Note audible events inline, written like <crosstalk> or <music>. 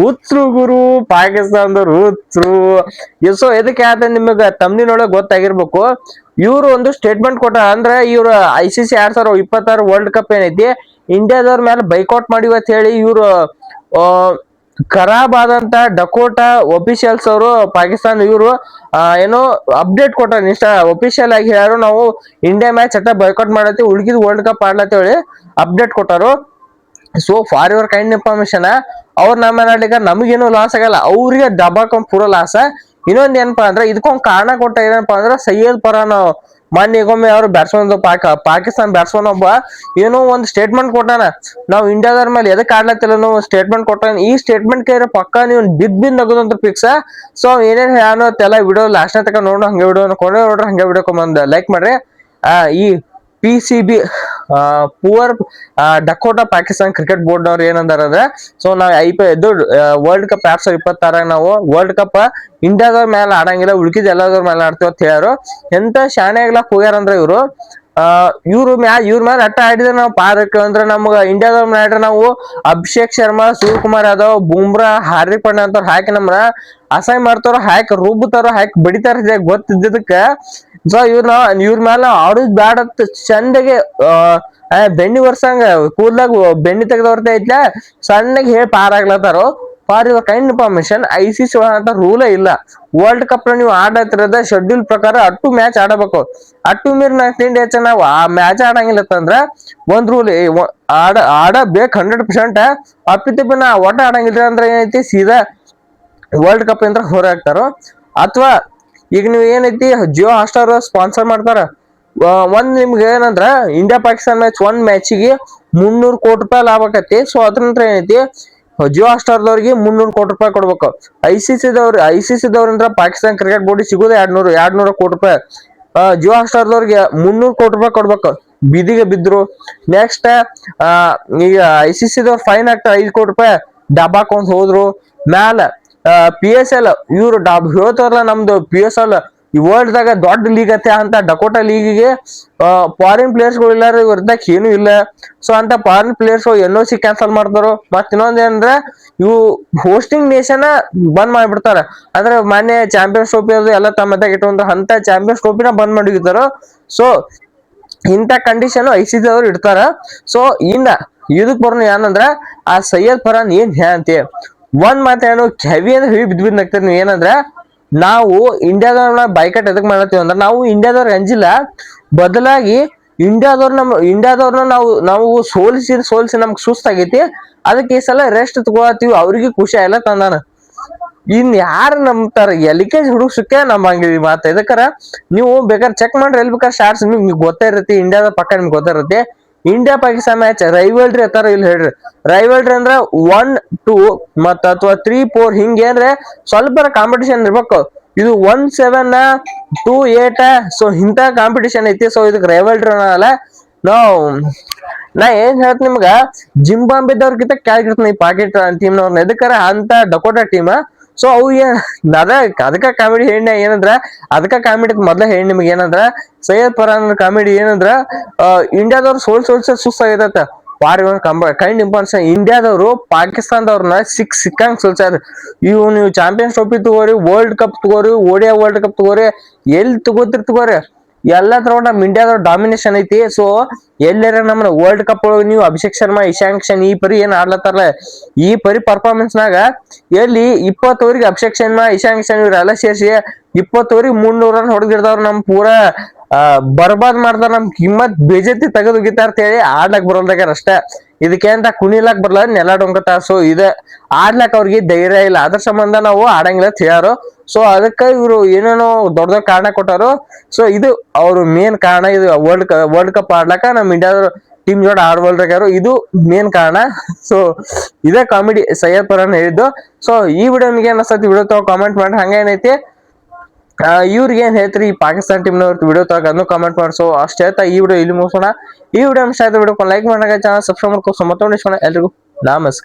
ಹುಚ್ಚರು ಗುರು, ಪಾಕಿಸ್ತಾನದವ್ರು ಹುತ್ರು so ಎದಕ್ಕೆ ಆದ ನಿಮಗ ತಮ್ಮಿನೊಳಗೆ ಗೊತ್ತಾಗಿರ್ಬೇಕು. ಇವ್ರು ಒಂದು ಸ್ಟೇಟ್ಮೆಂಟ್ ಕೊಟ್ಟ ಅಂದ್ರೆ ಇವ್ರ ಐ ಸಿ ಸಿ ಎರಡ್ ಸಾವಿರದ ಇಪ್ಪತ್ತಾರು ವರ್ಲ್ಡ್ ಕಪ್ ಏನೈತಿ ಇಂಡಿಯಾದವ್ರ ಮೇಲೆ ಬೈಕೌಟ್ ಮಾಡಿವ ಅಂತ ಹೇಳಿ ಇವ್ರು ಖರಾಬ್ ಆದಂತ ಡಕೋಟಾ ಒಫಿಷಿಯಲ್ಸ್ ಅವರು, ಪಾಕಿಸ್ತಾನ ಇವರು ಏನೋ ಅಪ್ಡೇಟ್ ಕೊಟ್ಟಾರ ನಿಷ್ಠ ಒಫಿಷಿಯಲ್ ಆಗಿ ಹೇಳಾರು, ನಾವು ಇಂಡಿಯಾ ಮ್ಯಾಚ್ ಅಟ್ಟ ಬೈಕೌಟ್ ಮಾಡತ್ತಿ ಉಳ್ಕಿದ್ ವರ್ಲ್ಡ್ ಕಪ್ ಆಡ್ಲತ್ತೇಳಿ update ಕೊಟ್ಟಾರು. So for your kind information ಅವ್ರ ನಮ್ಮ ಮನೆಯಲ್ಲಿಗ ನಮಗೇನು ಲಾಸ್ ಆಗಲ್ಲ, ಅವ್ರಿಗೆ ದಬಾಕೊಂಡ್ ಪೂರ ಲಾಸ ಇನ್ನೊಂದ್ ಏನಪ್ಪಾ ಅಂದ್ರೆ ಇದಕ್ಕೊಂದ್ ಕಾರಣ ಕೊಟ್ಟ ಏನಪ್ಪಾ ಅಂದ್ರೆ ಸೈಯದ್ ಪರಾನ್ ಮೊನ್ನೆ ಅವರು ಅವ್ರು ಬ್ಯಾಟ್ಸ್ಮನ್ ಪಾಕ ಪಾಕಿಸ್ತಾನ ಬ್ಯಾಟ್ಸ್ಮನ್ ಒಬ್ಬ ಏನೋ ಒಂದು ಸ್ಟೇಟ್ಮೆಂಟ್ ಕೊಟ್ಟಾನ. ನಾವು ಇಂಡಿಯಾದವ್ರ ಮೇಲೆ ಎದಕ್ ಆಡ್ಲತ್ತಿಲ್ಲ ನಾವು ಸ್ಟೇಟ್ಮೆಂಟ್ ಕೊಟ್ಟಾನ. ಈ ಸ್ಟೇಟ್ಮೆಂಟ್ ಕೇಳಿದ್ರೆ ಪಕ್ಕ ನೀವು ಬಿದ್ ಬಿದ್ ನಗದಂತ ಫಿಕ್ಸ್ ಸೊ ಏನೇನ್ ಹೇಳೋ ತೆಲ್ಲ ವಿಡಿಯೋ ಲಾಸ್ಟ್ ತಕ ನೋಡೋ, ಹಂಗೆ ವಿಡಿಯೋ ಕೊನೆ ನೋಡ್ರಿ, ಹಂಗೆ ವಿಡಿಯೋ ಬಂದ. ಲೈಕ್ ಮಾಡ್ರಿ. ಆ, ಈ ಪಿ ಸಿ ಬಿ ಪುವರ್ ಡಕೋಟಾ ಪಾಕಿಸ್ತಾನ್ ಕ್ರಿಕೆಟ್ ಬೋರ್ಡ್ ಅವ್ರು ಏನಂದಾರ ಅಂದ್ರೆ ಸೊ ನಾವ್ ಐ ಪಿ ಇದು ವರ್ಲ್ಡ್ ಕಪ್ ಎರಡ್ ಸಾವಿರದ ಇಪ್ಪತ್ತಾರಾಗ ನಾವು ವರ್ಲ್ಡ್ ಕಪ್ ಇಂಡಿಯಾದವ್ರ ಮೇಲೆ ಆಡಂಗಿಲ್ಲ, ಉಳ್ಕಿದ ಎಲ್ಲದವ್ರ ಮೇಲೆ ಆಡ್ತೀವಿ ಅಂತ ಹೇಳ್ಯಾರು. ಎಂತ ಶಾಣೆ ಆಗ್ಲಾಕ್ ಹೋಗ್ಯಾರಂದ್ರ ಇವ್ರು ಇವ್ರು ಮ್ಯಾ, ಇವ್ರ ಮೇಲೆ ಅಟ್ಟ ಆಡಿದ್ರೆ ನಾವು ಪಾರಕ್ ಅಂದ್ರೆ ನಮ್ಗ ಇಂಡಿಯಾದವ್ರ ಮೇಲೆ ಆಡ್ರೆ ನಾವು ಅಭಿಷೇಕ್ ಶರ್ಮಾ ಸೂರ್ಯಕುಮಾರ್ ಯಾದವ್, ಬುಮ್ರಾ, ಹಾರ್ದಿಕ್ ಪಾಂಡ್ಯ ಅಂತವ್ರು ಹಾಕಿ ನಮ್ನ ಅಸಹ್ಯ ಮಾಡ್ತಾರ, ಹಾಕಿ ರುಬ್ಬತಾರ ಹಾಕಿ ಬಡಿತಾರ ಗೊತ್ತಿದ್ದಕ್ಕ ಸೊ ಇವ್ರನ್ನ ಇವ್ರ ಮ್ಯಾಲ ಆಡುದ್ ಬ್ಯಾಡ ಚಂದಗೆ ಬೆಣ್ಣಿ ವರ್ಷಂಗ ಕೂದ್ಲಾಗ ಬೆಣ್ಣಿ ತೆಗೆದವ್ರತ ಐತ್ಲ, ಸಣ್ಣಗೆ ಹೇಳಿ ಪಾರಾಗ್ಲತ್ತಾರೋ. For your kind information I C C ಅಂತ ರೂಲೇ ಇಲ್ಲ. ವರ್ಲ್ಡ್ ಕಪ್ ನೀವು ಆಡತ್ತಿರದ ಶೆಡ್ಯೂಲ್ ಪ್ರಕಾರ ಅಟ್ಟು ಮ್ಯಾಚ್ ಆಡಬೇಕು. ಅಟ್ಟು ಮೀರ್ ನಾಲ್ಕು ಹೆಚ್ಚ ನಾವು ಆ ಮ್ಯಾಚ್ ಆಡಂಗಿಲ್ಲ ಅಂತಂದ್ರ ಒಂದ್ ರೂಲ್ ಆಡ, ಆಡಬೇಕು ಹಂಡ್ರೆಡ್ ಪರ್ಸೆಂಟ್ ಅಪ್ಪಿತಪ್ಪಿ ನಾ ಒಟ್ಟ ಆಡಂಗಿಲ್ಲ ಅಂದ್ರೆ ಏನೈತಿ? ಸೀದಾ ವರ್ಲ್ಡ್ ಕಪ್ ಇಂದ ಹೊರ ಹಾಕ್ತಾರೋ ಅಥವಾ ಈಗ ನೀವು ಏನೈತಿ? ಜಿಯೋ ಹಾಸ್ಟಾರ್ ಸ್ಪಾನ್ಸರ್ ಮಾಡ್ತಾರ. ಒಂದ್ ನಿಮ್ಗೆ ಏನಂದ್ರ ಇಂಡಿಯಾ ಪಾಕಿಸ್ತಾನ ಮ್ಯಾಚ್ ಒಂದ್ ಮ್ಯಾಚಿಗೆ ಮುನ್ನೂರು ಕೋಟಿ ರೂಪಾಯಿ ಲಾಭ ಆಕತಿ ಸೊ ಅದ್ರ ಏನೈತಿ? ಜಿಯೋ ಹಾಟ್ಸ್ಟಾರ್ದವ್ರಿಗೆ ಮುನ್ನೂರು ಕೋಟಿ ರೂಪಾಯಿ ಕೊಡ್ಬೇಕು. ಐ ಸಿ ಸಿ ದವ್ರ ಐ ಸಿ ಸಿ ದವ್ರಿಂದ ಪಾಕಿಸ್ತಾನ ಕ್ರಿಕೆಟ್ ಬೋರ್ಡ್ ಸಿಗೋದು ಎರಡ್ ನೂರು ಎರಡ್ ನೂರ ಕೋಟಿ ರೂಪಾಯಿ. ಜಿಯೋ ಹಾಟ್ಸ್ಟಾರ್ದವ್ರಿಗೆ ಮುನ್ನೂರು ಕೋಟಿ ರೂಪಾಯಿ ಕೊಡ್ಬೇಕು. ಬೀದಿಗೆ ಬಿದ್ರು. ನೆಕ್ಸ್ಟ್ ಈಗ ಐ ಸಿ ಸಿ ದವ್ರ ಫೈನ್ ಹಾಕ್ತಾರ ಐದು ಕೋಟಿ ರೂಪಾಯಿ ಡಬ್ಬಾಕೊಂಡ್ ಹೋದ್ರು. ಮ್ಯಾಲ ಪಿ ಎಸ್ ಎಲ್ ಇವ್ರು ಡಬ್ ಹೇಳ್ತಾರಲ್ಲ ನಮ್ದು ಪಿ ಎಸ್ ಎಲ್ ಈ ವರ್ಲ್ಡ್ ದಾಗ ದೊಡ್ಡ ಲೀಗ್ ಐತೆ ಅಂತ ಡಕೋಟಾ ಲೀಗಿಗೆ ಫಾರಿನ್ ಪ್ಲೇಯರ್ಸ್ಗಳು ಇಲ್ಲ ಇವ್ರದಾಗ ಏನು ಇಲ್ಲ. ಸೊ ಅಂತ foreign players N O C cancel ಮಾಡ್ತಾರೋ ಮತ್ ಇನ್ನೊಂದ್ ಏನಂದ್ರೆ, ಇವು ಹೋಸ್ಟಿಂಗ್ ನೇಷನ್ ಬಂದ್ ಮಾಡ್ಬಿಡ್ತಾರ. ಅಂದ್ರೆ ಮಾನ್ಯ ಚಾಂಪಿಯನ್ಸ್ ಟ್ರೋಫಿ ಅದು ಎಲ್ಲ ತಮ್ಮದಾಗ ಇಟ್ಟು ಅಂತ ಚಾಂಪಿಯನ್ಸ್ ಟ್ರೋಫಿನ ಬಂದ್ ಮಾಡಿರ್ತಾರೋ ಸೊ ಇಂಥ ಕಂಡೀಷನ್ ಐ ಸಿ ಅವ್ರು ಇಡ್ತಾರ. ಸೊ ಇನ್ನ ಇದಕ್ ಬರೋಣ ಏನಂದ್ರ, ಆ ಸೈಯದ್ ಪರಾನ್ ಏನ್ ಹೇಳ್ತಿ? ಒಂದ್ ಮಾತು ಕೆವಿ ಅಂದ್ರೆ ಹೆವಿ ಬಿದ್ದು ಬಿದ್ದು ನಗ್ತೀರಿ ನೀವು ಏನಂದ್ರ ನಾವು ಇಂಡಿಯಾದವ್ರನ್ನ ಬೈಕಟ್ ಎದಕ್ ಮಾಡತ್ತೀವಿ ಅಂದ್ರೆ ನಾವು ಇಂಡಿಯಾದವ್ರ ಅಂಜಿಲ್ಲ. ಬದಲಾಗಿ ಇಂಡಿಯಾದವ್ರ ನಮ್ ಇಂಡಿಯಾದವ್ರನ್ನ ನಾವು ನಾವು ಸೋಲಿಸಿ ಸೋಲಿಸಿ ನಮ್ಗೆ ಸುಸ್ತಾಗೈತಿ. ಅದಕ್ಕೆ ಈ ಸಲ ರೆಸ್ಟ್ ತಗೋತೀವಿ ಅವ್ರಿಗೆ ಖುಷಿ ಎಲ್ಲ ತಂದಾನ. ಇನ್ ಯಾರು ನಂಬ್ತಾರ? ಎಲ್ ಕೆ ಜಿ ಹುಡುಗ್ಸಕ್ಕೆ ಈ ಮಾತು ಇದಕ್ಕರ. ನೀವು ಬೇಕಾದ್ರೆ ಚೆಕ್ ಮಾಡ್ರಿ. ಎಲ್ಲಿ ಬೇಕಾದ್ರೆ ಶಾರ್ಟ್ಸ್ ನಿಮ್ಗೆ ಗೊತ್ತೇ ಇರತ್ತೆ. ಇಂಡಿಯಾದ ಪಕ್ಕ ನಿಮ್ಗೆ ಗೊತ್ತಿರತ್ತೆ ಇಂಡಿಯಾ ಪಾಕಿಸ್ತಾನ ಮ್ಯಾಚ್ ರೈವಲ್ರಿ ಅತ್ತಾರ ಇಲ್ಲಿ ಹೇಳ್ರಿ. ರೈವಲ್ರಿ ಅಂದ್ರ ಒನ್ ಟೂ ಮತ್ತ ಅಥವಾ ತ್ರೀ ಫೋರ್ ಹಿಂಗೇನ್ರೆ ಸ್ವಲ್ಪ ಕಾಂಪಿಟೇಷನ್ ಇರ್ಬೇಕು. ಇದು one seven two eight so ಇಂತ ಕಾಂಪಿಟೇಷನ್ ಐತಿ. ಸೊ ಇದಕ್ಕೆ ರೈವಲ್ರಿ ಅನ್ನಲ್ಲ ನಾವು, ನಾ ಏನ್ ಹೇಳ್ತೀನಿ ನಿಮ್ಗ ಜಿಂಬಾಂಬಿದವ್ರಗಿಂತ ಕೆಳಗಿರ್ತೀನಿ ಈ ಟೀಮ್ ಟೀಮ್ನವ್ರನ್ನ ಎದಕ್ಕಾರ ಅಂತ ಡಕೋಟಾ ಟೀಮ್ ಸೊ ಅವು ಏನ್ <laughs> ಅದ, ಅದಕ್ಕ ಕಾಮಿಡಿ ಹೇಳಿ ಏನಂದ್ರ, ಅದಕ್ಕ ಕಾಮಿಡಿ ಮೊದ್ಲ ಹೇಳಿ ನಿಮ್ಗೆ ಏನಂದ್ರ, ಸೈಯದ್ ಪರಾನ್ ಕಾಮಿಡಿ ಏನಂದ್ರ ಇಂಡಿಯಾದವ್ರು ಸೋಲ್ ಸೋಲ್ಸ ವಾರಿ ಒಂದ್ ಕಂಬ, ಕೈಂಡ್ ಇಂಪಾರ್ಟೆನ್ಸ್, ಇಂಡಿಯಾದವರು ಪಾಕಿಸ್ತಾನದವ್ರನ್ನ ಸಿಕ್ ಸಿಕ್ಕಂಗ್ ಸೋಲ್ಸಾರ ಇವು ನೀವು ಚಾಂಪಿಯನ್ಸ್ ಟ್ರೋಫಿ ತಗೋರಿ ವರ್ಲ್ಡ್ ಕಪ್ ತಗೋರಿ ಓಡಿಯಾ ವರ್ಲ್ಡ್ ಕಪ್ ತಗೋರಿ ಎಲ್ಲಿ ತಗೋತಿರ್ ತಗೋರಿ? ಎಲ್ಲಾ ತರ ನಮ್ ಇಂಡಿಯಾದ ಡಾಮಿನೇಷನ್ ಐತಿ. ಸೊ ಎಲ್ಲರ ನಮ್ಮ ವರ್ಲ್ಡ್ ಕಪ್ ಒಳಗೆ ನೀವು ಅಭಿಷೇಕ್ ಶರ್ಮಾ, ಇಶಾಂಕ್ ಕಿಶನ್ ಈ ಪರಿ ಏನ್ ಆಡ್ಲತ್ತಾರಲ್ಲ ಈ ಪರಿ ಪರ್ಫಾರ್ಮೆನ್ಸ್ ನಾಗ ಎಲ್ಲಿ ಇಪ್ಪತ್ತೋರಿಗೆ ಅಭಿಷೇಕ್ ಶರ್ಮಾ, ಇಶಾಂಕ್ ಕಿಶನ್ ಇವರೆಲ್ಲ ಸೇರಿಸಿ ಇಪ್ಪತ್ತೋರಿಗೆ ಮುನ್ನೂರ ರನ್ ಹೊಡೆದಿರ್ದವ್ರು ನಮ್ ಪೂರಾ ಬರ್ಬಾದ್ ಮಾಡ್ತಾರ ನಮ್ ಕಿಮ್ಮತ್ ಬೇಜತಿ ತೆಗೆದು ಅಂತ ಹೇಳಿ ಆಡ್ಲಕ್ ಬರೋದಾಗ್ಯಾರ ಅಷ್ಟೇ. ಇದಕ್ಕೆ ಅಂತ ಕುಣಿಲಾಕ್ ಬರಲ್ಲ ನೆಲ ಡೊಂಕ ತಾಸು ಇದ ಆಡ್ಲಕ್ ಅವ್ರಿಗೆ ಧೈರ್ಯ ಇಲ್ಲ. ಅದ್ರ ಸಂಬಂಧ ನಾವು ಆಡಂಗಿಲ್ಲ ತಿಳಿಯಾರು ಸೊ ಅದಕ್ಕೆ ಇವರು ಏನೇನೋ ದೊಡ್ಡ ದೊಡ್ಡ ಕಾರಣ ಕೊಟ್ಟಾರು. ಸೊ ಇದು ಅವ್ರು ಮೇನ್ ಕಾರಣ ಇದು ವರ್ಲ್ಡ್ ಕಪ್ ವರ್ಲ್ಡ್ ಕಪ್ ಆಡ್ಲಕ್ಕ ನಮ್ಮ ಇಂಡಿಯಾದ ಟೀಮ್ ಜೋಡ ಆಡ್ವಲ್ರಾಗ್ಯಾರು ಇದು ಮೇನ್ ಕಾರಣ. ಸೊ ಇದೇ ಕಾಮಿಡಿ ಸೈಯದ್ ಪರನ್ ಹೇಳಿದ್ದು. ಸೊ ಈ ವಿಡಿಯೋ ನಿಮಗೆ ಏನ್ ಅನ್ಸತಿ ವಿಡಿಯೋ ತಗೋ ಕಾಮೆಂಟ್ ಮಾಡಿ. ಹಂಗೇನೈತಿ? ಇವ್ರಿಗೆ ಏನ್ ಹೇಳ್ತೀರಿ? ಈ ಪಾಕಿಸ್ತಾನ ಟೀಮ್ನವ್ರ ವಿಡಿಯೋ ತಗೊಂಡು ಕಾಮೆಂಟ್ ಮಾಡ್ಸೋ ಅಷ್ಟೇ ಆಯ್ತಾ ಈ ವಿಡಿಯೋ ಇಲ್ಲಿ ಮುಗಿಸೋಣ. ಈ ವಿಡಿಯೋ ಇಷ್ಟ ಆಯ್ತು ವಿಡಿಯೋ ಲೈಕ್ ಮಾಡಾಗ ಚಾನಲ್ ಸಬ್ಸ್ಕ್ರೈಬ್ ಮಾಡ್ಕೋ ಮತ್ತೊಂದು ಎಲ್ರಿಗೂ ನಮಸ್ಕಾರ.